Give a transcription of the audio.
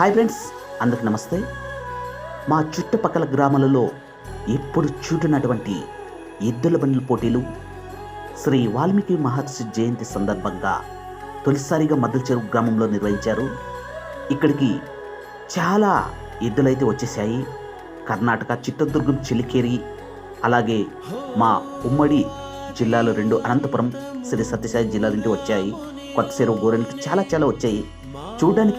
Hi friends అందరికి నమస్తే. మా చుట్టుపక్కల గ్రామాలలో ఎప్పుడు చూడనటువంటి ఎద్దుల బండ్ల పోటీలు శ్రీ వాల్మీకి మహర్షి జయంతి సందర్భంగా తొలిసారిగా మద్దల చెరువు గ్రామంలో నిర్వహించారు. ఇక్కడికి చాలా ఎద్దులైతే వచ్చేసాయి కర్ణాటక చిత్తదుర్గం చిలికేరి అలాగే మా ఉమ్మడి జిల్లాలో రెండు అనంతపురం శ్రీ సత్యసాయి జిల్లా నుండి వచ్చాయి. కొత్త చెరువు గోరెలు చాలా చాలా వచ్చాయి. చూడడానికి